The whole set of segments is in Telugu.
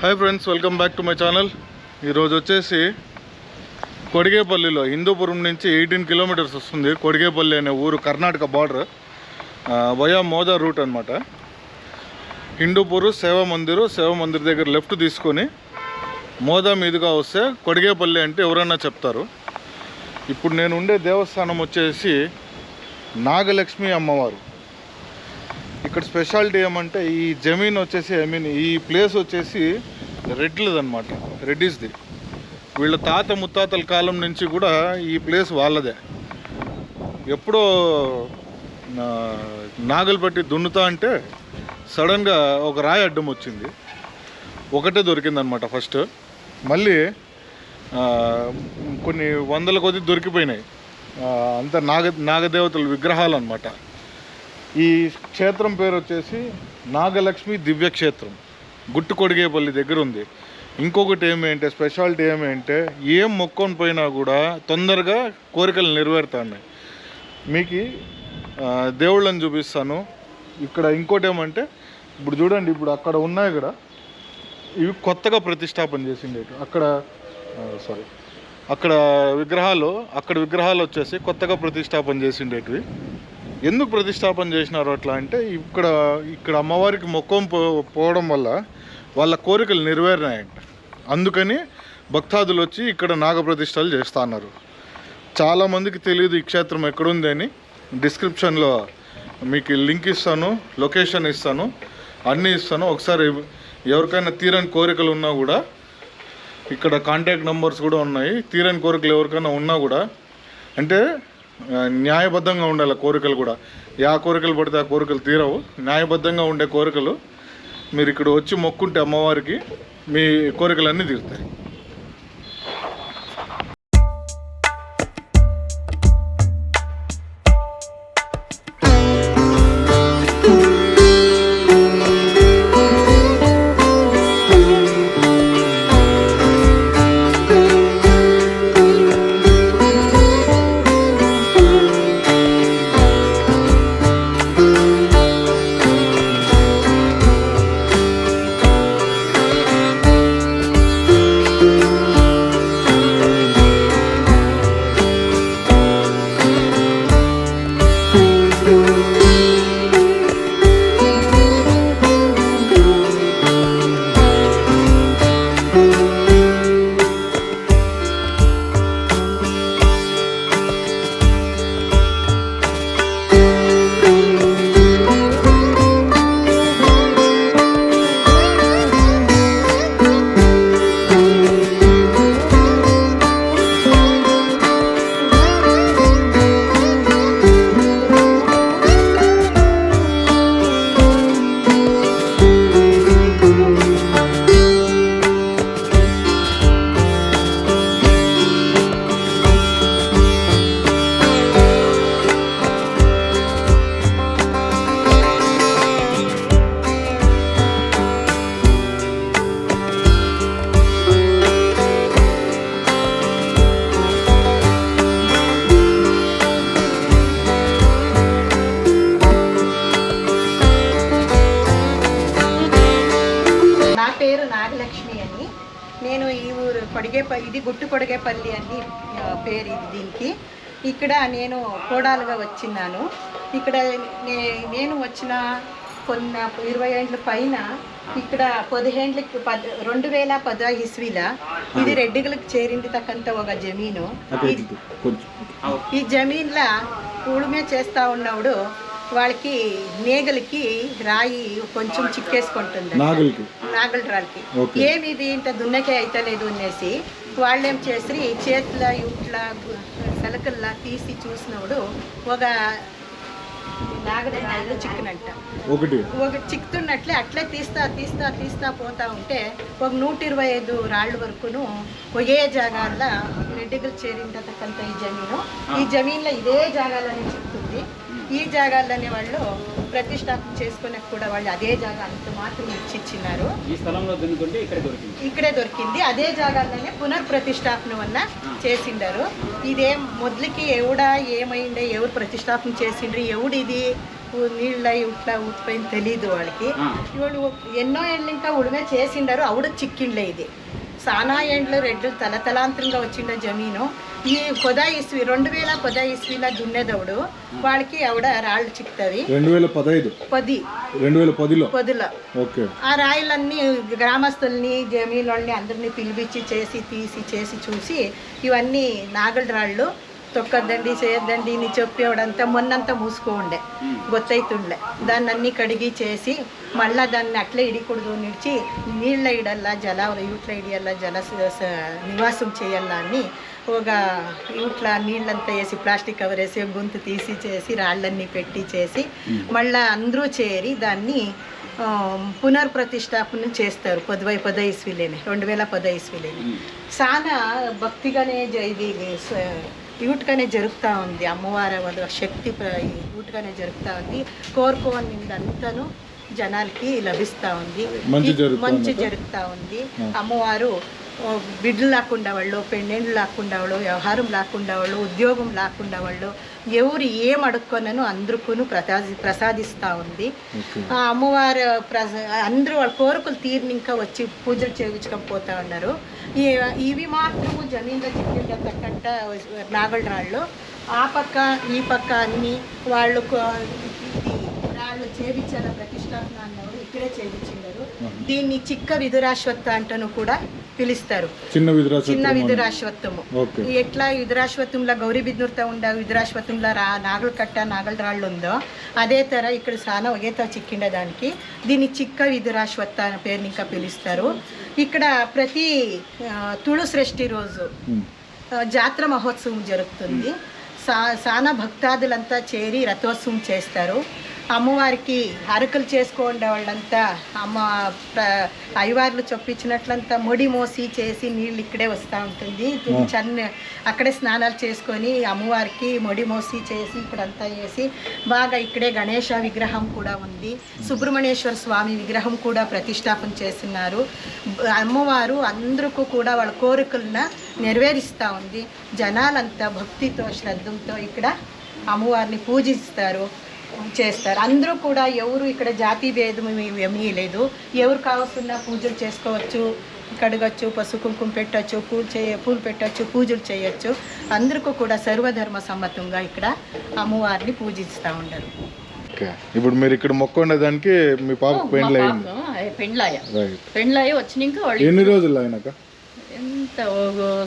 Hi friends welcome back to my channel ఈరోజు వచ్చేసి కొడిగేపల్లిలో హిందూపురం నుంచి ఎయిటీన్ కిలోమీటర్స్ వస్తుంది కొడిగేపల్లి అనే ఊరు Karnataka border via Moda route అనమాట హిందూపూరు సేవా మందిరు సేవా మందిర్ దగ్గర లెఫ్ట్ తీసుకొని మోదా మీదుగా వస్తే కొడిగేపల్లి అంటే ఎవరన్నా చెప్తారు. ఇప్పుడు నేను ఉండే దేవస్థానం వచ్చేసి నాగలక్ష్మి అమ్మవారు. ఇక్కడ స్పెషాలిటీ ఏమంటే ఈ జమీన్ వచ్చేసి ఐ మీన్ ఈ ప్లేస్ వచ్చేసి రెడ్లదన్నమాట. రెడ్డిస్ది వీళ్ళ తాత ముత్తాతల కాలం నుంచి కూడా ఈ ప్లేస్ వాళ్ళదే. ఎప్పుడో నాగలు పట్టి దున్నుతా అంటే సడన్గా ఒక రాయి అడ్డం వచ్చింది. ఒకటే దొరికిందనమాట ఫస్ట్ మళ్ళీ కొన్ని వందల కొద్ది దొరికిపోయినాయి. అంత అంతా నాగ నాగదేవతల విగ్రహాలు అనమాట ఈ క్షేత్రం పేరు వచ్చేసి నాగలక్ష్మి దివ్యక్షేత్రం గుట్టుకొడిగేపల్లి దగ్గర ఉంది. ఇంకొకటి ఏమేంటే స్పెషాలిటీ ఏమేంటే ఏం మొక్కని పోయినా కూడా తొందరగా కోరికలు నెరవేరుతాయి మీకు దేవుళ్ళని చూపిస్తాను. ఇక్కడ ఇంకోటి ఏమంటే ఇప్పుడు చూడండి ఇప్పుడు అక్కడ ఉన్నాయి ఇక్కడ. ఇవి కొత్తగా ప్రతిష్టాపన చేసిండేవి అక్కడ సారీ అక్కడ విగ్రహాలు అక్కడ విగ్రహాలు వచ్చేసి కొత్తగా ప్రతిష్టాపన చేసిండేటివి ఎందుకు ప్రతిష్టాపన చేసినారు అట్లా అంటే ఇక్కడ ఇక్కడ అమ్మవారికి మొక్కం పో పోవడం వల్ల వాళ్ళ కోరికలు నెరవేరినాయంట. అందుకని భక్తాదులు వచ్చి ఇక్కడ నాగప్రతిష్టలు చేస్తా అన్నారు. చాలామందికి తెలియదు ఈ క్షేత్రం ఎక్కడుంది అని. డిస్క్రిప్షన్లో మీకు లింక్ ఇస్తాను లొకేషన్ ఇస్తాను అన్నీ ఇస్తాను. ఒకసారి ఎవరికైనా తీరని కోరికలు ఉన్నా కూడా ఇక్కడ కాంటాక్ట్ నెంబర్స్ కూడా ఉన్నాయి. తీరని కోరికలు ఎవరికైనా ఉన్నా కూడా. అంటే న్యాయబద్ధంగా ఉండాలి కోరికలు కూడా. యా కోరికలు పడితే ఆ కోరికలు తీరవు. న్యాయబద్ధంగా ఉండే కోరికలు మీరు ఇక్కడ వచ్చి మొక్కుంటే అమ్మవారికి మీ కోరికలన్నీ తీరుతాయి. ఇది గుట్టు కొడిగేపల్లి అని పేరు ఇది దీనికి. ఇక్కడ నేను కోడాలుగా వచ్చినాను ఇక్కడ నేను వచ్చిన కొన్న ఇరవై ఏండ్ల పైన ఇక్కడ పదిహేండ్లకి పద్ రెండు వేల పద ఇస్వీల ఇది రెడ్డిగులకు చేరింది తక్కంత ఒక జమీను. ఈ- ఈ జమీన్ల ఉడుమే చేస్తా ఉన్నప్పుడు వాళ్ళకి నేగలకి రాయి కొంచెం చిక్కేసుకుంటుంది నాగులకి? నాగల రాళ్ళకి. ఏమి ఇది ఇంత దున్నకే అయితలేదు అనేసి వాళ్ళేం చేసి చేతుల ఇట్లా సలకల్లా తీసి చూసినప్పుడు ఒక నాగరాయిలో చిక్కునంట. ఒకటి. ఒక చిక్కుతున్నట్లే అట్లే తీస్తా తీస్తా తీస్తా పోతా ఉంటే ఒక నూట ఇరవై ఐదు రాళ్ళ వరకును ఒకే జాగాల్లో రెడ్డిగలు చేరింటకంత ఈ జమీను. ఈ జమీన్లో ఇదే జాగాలోనే చిక్కుతుంది. ఈ జాగాల్లోనే వాళ్ళు ప్రతిష్టాపన చేసుకునే కూడా వాళ్ళు అదే జాగా అంత మాత్రం ఇచ్చిచ్చినారు ఈ స్థలంలో దున్నుకుంటే ఇక్కడ దొరికింది. ఇక్కడే దొరికింది. అదే జాగాల్లోనే పునర్ప్రతిష్టాపన వల్ల చేసిండారు. ఇదేం మొదలుకి ఎవడా ఏమైండే ఎవరు ప్రతిష్టాపన చేసిండ్రు ఎవడు ఇది నీళ్ళ ఇట్లా ఊసిపోయింది తెలీదు వాళ్ళకి. ఆ. ఇవాళ్ళు ఎన్నో ఏళ్ళు ఇంకా ఉడిమే చేసిండారు ఆవిడ చిక్కిండ్లే ఇది. సానా ఏండ్లు రెడ్లు తలతలాంతరంగా వచ్చిండ జమీను. ఈ కొదా ఇస్వి రెండు వేల కొదా ఇస్విలా దున్నేదవుడు వాళ్ళకి ఆవిడ రాళ్ళు చిక్కుతావి రెండు వేల పదహైదు పది. రెండు వేల పదిలో? పొదుల. ఓకే. ఆ రాయిలన్నీ గ్రామస్తుల్ని వాళ్ళని అందరినీ పిలిపించి చేసి తీసి చేసి చూసి ఇవన్నీ నాగల రాళ్ళు తొక్కద్దండి చేయొద్దండి అని చెప్పేవాడంతా మొన్నంతా మూసుకో ఉండే గొత్తైతుండే. దాన్ని అన్ని కడిగి చేసి మళ్ళా దాన్ని అట్లే ఇడికూడదు నిడిచి నీళ్ళ ఇడల్లా జల యూట్ల ఇడియల్లా జల నివాసం చేయాలా అని ఒక యూట్ల నీళ్ళంతా వేసి ప్లాస్టిక్ కవర్ వేసి గొంతు తీసి చేసి రాళ్ళన్నీ పెట్టి చేసి మళ్ళా అందరూ చేరి దాన్ని పునర్ప్రతిష్టాపన చేస్తారు పదవై పద ఇస్వీలేనే రెండు వేల పద ఇస్వీలేనే చాలా భక్తిగానే జ- ఇది స- యూట్గానే జరుగుతూ ఉంది. అమ్మవారి వాళ్ళ శక్తి యూట్గానే జరుగుతూ ఉంది. కోరుకోని అంతాను జనాలకి లభిస్తూ ఉంది. మంచి జరుగుతా ఉందా? అమ్మవారు బిడ్డలు లాక్కుండా వాళ్ళు పెళ్ళిళ్ళు లాక్కుండా వాళ్ళు వ్యవహారం లాక్కుండా వాళ్ళు ఉద్యోగం లాక్కుండా వాళ్ళు ఎవరు ఏం అడుక్కొనను అందరికీ ప్రసాది ప్రసాదిస్తూ ఉంది. ఆ అమ్మవారు ప్రస అందరూ వాళ్ళ కోరికలు తీరిని ఇంకా వచ్చి పూజలు చేయించుకొని పోతా ఉన్నారు. ఇవి మాత్రము జమీన్లో చిక్కిండ తగ్గట్ట నాగల రాళ్ళు ఆ పక్క ఈ పక్క అన్ని వాళ్ళు రాళ్ళు చేపించాల ప్రతిష్టాపన అన్నారు ఇక్కడే చేయించిండారు దీన్ని చిక్క విదురాశ్వత్థ అంటను కూడా పిలుస్తారు. చిన్న చిన్న విదురాశ్వత్థము ఓకే. ఎట్లా విదురాశ్వత్థంలో గౌరీ బిద్నూర్తో ఉండ విదురాశ్వత్థంలో రా నాగల కట్ట నాగల రాళ్ళు ఉందో అదే తర ఇక్కడ చాలా ఒకేత చిక్కిండ దానికి. దీన్ని చిక్క విదురాశ్వత్థ అనే పేరుని ఇంకా పిలుస్తారు. ఇక్కడ ప్రతి తుಳು సృష్టి రోజు జాతర మహోత్సవం జరుగుతుంది. సా సానా భక్తాదులంతా చేరి రథోత్సవం చేస్తారు. అమ్మవారికి అరకలు చేసుకోండే వాళ్ళంతా అమ్మ అయ్యవార్లు చొప్పించినట్లంతా మొడి మోసి చేసి నీళ్ళు ఇక్కడే వస్తూ ఉంటుంది. చన్న అక్కడే స్నానాలు చేసుకొని అమ్మవారికి మొడి మోసి చేసి ఇక్కడంతా వేసి బాగా ఇక్కడే గణేష విగ్రహం కూడా ఉంది. సుబ్రహ్మణ్యేశ్వర స్వామి విగ్రహం కూడా ప్రతిష్టాపన చేస్తున్నారు. అమ్మవారు అందరికీ కూడా వాళ్ళ కోరికలను నెరవేరుస్తూ ఉంది. జనాలంతా భక్తితో శ్రద్ధతో ఇక్కడ అమ్మవారిని పూజిస్తారు. చేస్తారు. అందరూ కూడా ఎవరు ఇక్కడ జాతి భేదం ఏమీ- లేదు. ఎవరు కావాల్సిన పూజలు చేసుకోవచ్చు కడగచ్చు పసుపు కుంకుమ పెట్టచ్చు పూలు చేయ పూలు పెట్టచ్చు పూజలు చేయొచ్చు. అందరికీ కూడా సర్వధర్మ సమ్మతంగా ఇక్కడ అమ్మవారిని పూజిస్తూ ఉండరు ఓకే. ఇప్పుడు మీరు ఇక్కడ మొక్క ఉండేదానికి మీ పాప పెండ్లాయ పెండ్లాయ వచ్చినాక ఎన్ని రోజులు అయినాక ఎంత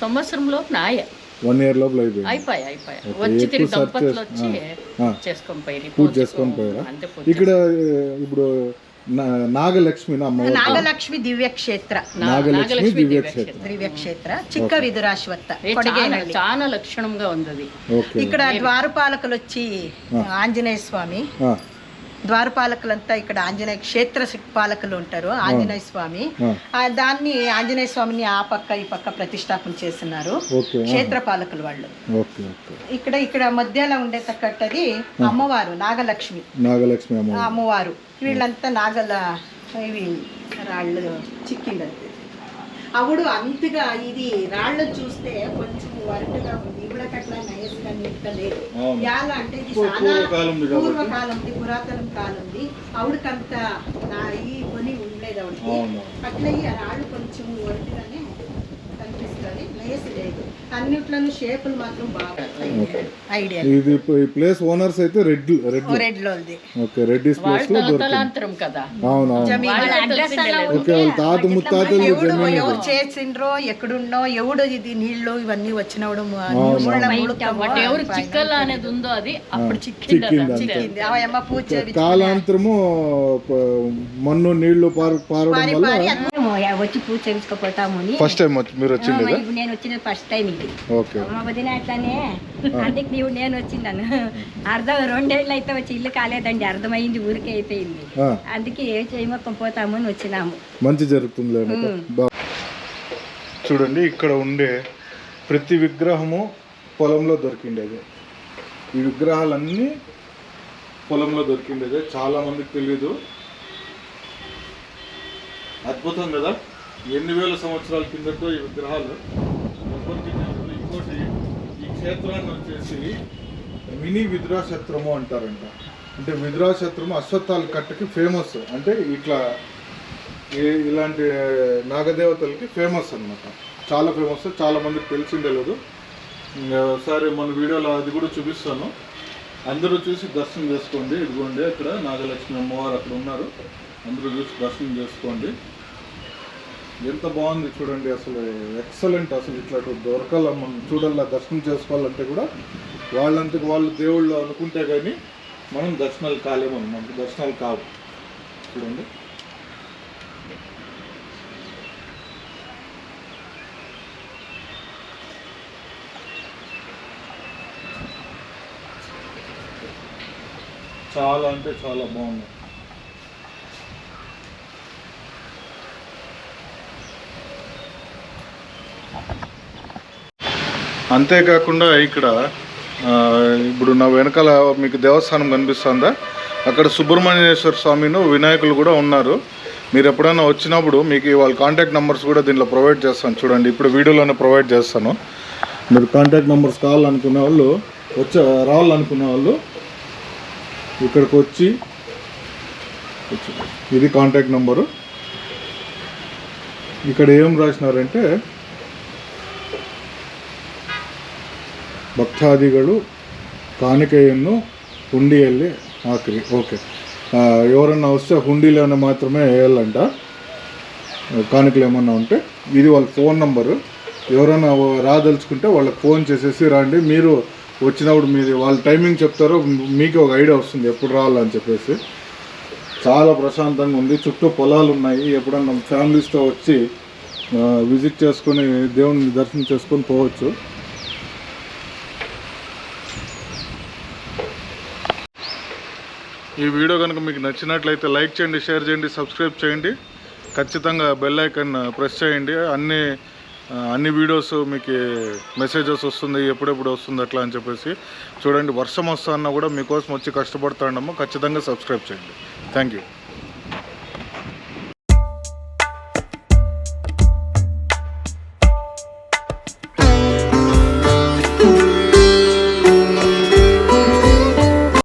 సంవత్సరం లోపు నాయ. వన్ ఇయర్ లోపల అయిపోయింది. అయిపోయా అయిపోయా ఓకే, వచ్చి ఎక్కువ తిరిగి search దంపతులు చేస్- వచ్చి ఆ, చేసుకొని పోయి పూజ చేసుకొని పోయారా? అంతే పూజ ఇక్కడ ఇప్పుడు నాగలక్ష్మి నా అమ్మ నాగలక్ష్మి దివ్యక్షేత్ర. నాగలక్ష్మి నాగలక్ష్మి దివ్య దివ్యక్షేత్రం. క్షేత్రం దివ్యక్షేత్ర చిక్క చాలా లక్షణంగా ఉంది ఇక్కడ ద్వారపాలకులు వచ్చి ఆంజనేయ స్వామి ద్వారపాలకులంతా ఇక్కడ ఆంజనేయ క్షేత్ర పాలకులు ఉంటారు ఆంజనేయ స్వామి. దాన్ని ఆంజనేయ స్వామిని ఆ పక్క ఈ పక్క ప్రతిష్టాపన చేస్తున్నారు. క్షేత్ర పాలకులు వాళ్ళు. ఇక్కడ ఇక్కడ మధ్యలో ఉండే తక్కట్టది అమ్మవారు నాగలక్ష్మి. నాగలక్ష్మి అమ్మవారు. వీళ్ళంతా నాగల ఇవి రాళ్ళు చిక్కిండది అప్పుడు అంతగా ఇది రాళ్ళు చూస్తే కొంచెం వరటుగా ఉంది నయస్గా నీట్గా లేదు అవును. యాల అంటే ఇది చాలా పూర్వకాలంది పురాతనం కాలంది ఆవిడకంత నా ఈ కొని ఉండలేదు ఆవిడకి. అట్లా రాళ్ళు కొంచెం వరటుగానే కనిపిస్తుంది నయస్ లేదు. అన్నిట్లోనూ షేపులు మాత్రం బాగా ఐడియా ఇది ఇప్పుడు ఈ ప్లేస్ ఓనర్స్ అయితే రెడ్ రెడ్ రెడ్ లోది ఓకే రెడ్డిస్ ప్లేస్లో వాళ్ళ దొరికింది. తలాంతరం కదా. అవును అవును వాళ్ళే తెలిసిందే ఓకే వాళ్ళ తాత ముత్తాతలు ఎవరు చేసిండ్రో ఎక్కడున్నో ఎవడు ఇది నీళ్ళు ఇవన్నీ వచ్చినప్పుడు బట్ ఎవరు చిక్కల అనేది ఉందో అది అప్పుడు చిక్కింది. అమ్మ పూజ కాలాంతరము మన్ను నీళ్ళు పార పారడం పారి వల్ల వచ్చి పూజ చేయించుకోపోతాము ఫస్ట్ టైం మీరు వచ్చింది నేను వచ్చిన ఫస్ట్ టైం ఇది. ఓకే. మా వదిన అట్లానే. అందుకు నీవు నేను వచ్చిందాను. అర్థం రెండేళ్ళు అయితే వచ్చి ఇల్లు కాలేదండి అర్థమైంది ఊరికే అయిపోయింది. అందుకే ఏ చేయమొక్కం పోతాము అని వచ్చినాము. మంచి జరుగుతుంది చూడండి ఇక్కడ ఉండే ప్రతి విగ్రహము పొలంలో దొరికిండేది. ఈ విగ్రహాలన్నీ పొలంలో దొరికిండేదే. చాలా మందికి తెలియదు అద్భుతం కదా? ఎన్ని వేల సంవత్సరాల కిందతో ఈ విగ్రహాలు. ప్రపంచంలో ఇంకోటి ఈ క్షేత్రాన్ని వచ్చేసి మినీ విద్రాక్షత్రము అంటారంట. అంటే విద్రాశత్రం అశ్వత్థాల కట్టకి ఫేమస్ అంటే ఇట్లా ఇలాంటి నాగదేవతలకి ఫేమస్ అన్నమాట. చాలా ఫేమస్ చాలా మందికి తెలిసిందే లేదు. ఇంకా ఒకసారి మన వీడియోలో అది కూడా చూపిస్తాను. అందరూ చూసి దర్శనం చేసుకోండి. ఇదిగోండి అక్కడ నాగలక్ష్మి అమ్మవారు అక్కడ ఉన్నారు. అందరూ చూసి దర్శనం చేసుకోండి. ఎంత బాగుంది చూడండి అసలు ఎక్సలెంట్ అసలు ఇట్లా దొరకాల మనం చూడాలా దర్శనం చేసుకోవాలంటే కూడా వాళ్ళంతకు వాళ్ళు దేవుళ్ళు అనుకుంటే కానీ మనం దర్శనాలు కాలేము మనకు దర్శనాలు కావు. చూడండి. చాలా అంటే చాలా బాగుంది. అంతేకాకుండా ఇక్కడ ఇప్పుడు నా వెనకాల మీకు దేవస్థానం కనిపిస్తుందా? అక్కడ సుబ్రహ్మణ్యేశ్వర స్వామిను వినాయకులు కూడా ఉన్నారు. మీరు ఎప్పుడైనా వచ్చినప్పుడు మీకు వాళ్ళ కాంటాక్ట్ నెంబర్స్ కూడా దీంట్లో ప్రొవైడ్ చేస్తాను. చూడండి ఇప్పుడు వీడియోలోనే ప్రొవైడ్ చేస్తాను. మీరు కాంటాక్ట్ నెంబర్స్ కావాలనుకునే వాళ్ళు వచ్చే రావాలనుకునే వాళ్ళు ఇక్కడికి వచ్చి ఇది కాంటాక్ట్ నెంబరు ఇక్కడ ఏం రాసినారంటే ಭಕ್ತಾದಿಗಳು ಕಾಣಿಕೆಯನ್ನು ಹುಂಡಿಯಲ್ಲಿ ಹಾಕಿರಿ ఓకే ఎవరన్నా వస్తే హుండీలోనే మాత్రమే వేయాలంట కానుకలు ఏమన్నా ఉంటే ఇది వాళ్ళ ఫోన్ నంబరు ఎవరైనా రాదలుచుకుంటే వాళ్ళకి ఫోన్ చేసేసి రండి మీరు వచ్చినప్పుడు మీది వాళ్ళ టైమింగ్ చెప్తారో మీకు ఒక ఐడియా వస్తుంది ఎప్పుడు రావాలని చెప్పేసి చాలా ప్రశాంతంగా ఉంది చుట్టూ పొలాలు ఉన్నాయి ఎప్పుడన్నా ఫ్యామిలీస్తో వచ్చి విజిట్ చేసుకొని దేవుని దర్శనం చేసుకొని పోవచ్చు ఈ వీడియో కనుక మీకు నచ్చినట్లయితే లైక్ చేయండి షేర్ చేయండి సబ్స్క్రైబ్ చేయండి. ఖచ్చితంగా బెల్ ఐకన్ ప్రెస్ చేయండి. అన్ని అన్ని వీడియోస్ మీకు మెసేజెస్ వస్తుంది ఎప్పుడెప్పుడు వస్తుంది అట్లా అని చెప్పేసి. చూడండి వర్షం వస్తా అన్నా కూడా మీకోసం వచ్చి కష్టపడుతాడమ్మో ఖచ్చితంగా సబ్స్క్రైబ్ చేయండి. Thank you.